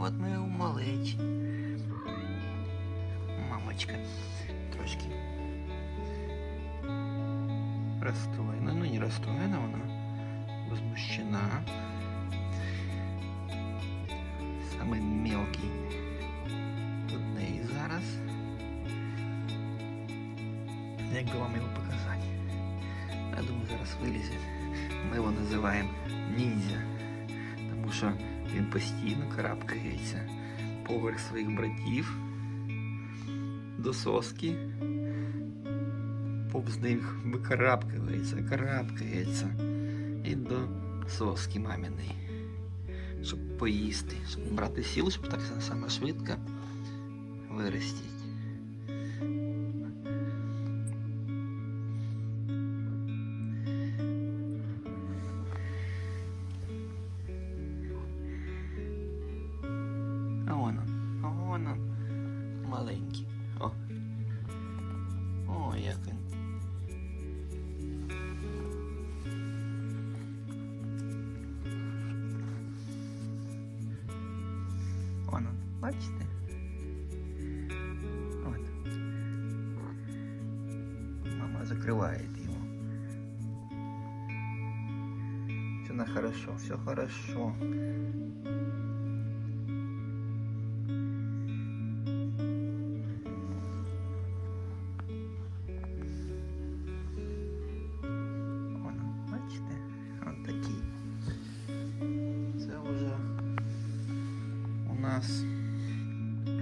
Вот мы у малич. Мамочка трошки расстроена, ну не расстроена она возмущена. Самый мелкий тут и зараз. Я би вам его показать. Я думаю, зараз вылезет. Мы его называем ніндзя, потому что. Він постійно карабкається поверх своїх братів до соски. Повз них викарабкається, карабкається і до соски маміної, щоб поїсти, щоб брати сіл, щоб так само швидко виростити. Маленький. О. О, як він. Вон он, бачите? От. Мама закрывает его. Все на хорошо, все хорошо. Нас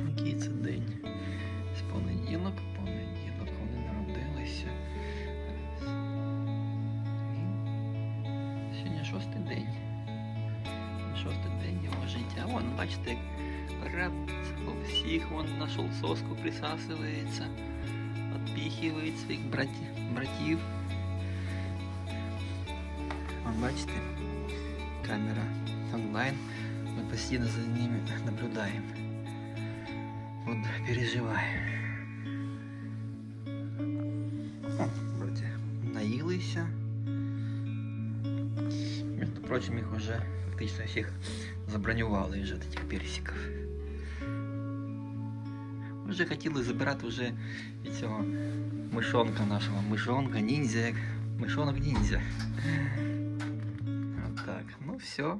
який це день? З понеділок, понеділок вони народилися. Сьогодні шостий день. Шостий день його життя. Вон, бачите, як по всіх, вон знайшов соску, присасується, відпіхує своїх братів. Вон, бачите, камера онлайн. Мы постійно за ними наблюдаем. Вот переживаем. О, вроде наїлися. Между прочим, їх уже фактично всіх забронювали вже таких персиків. Вже хотіли забирати вже і цього мишонка нашого, мишонка, ніндзя, як мишонок ніндзя. Вот так. Ну все,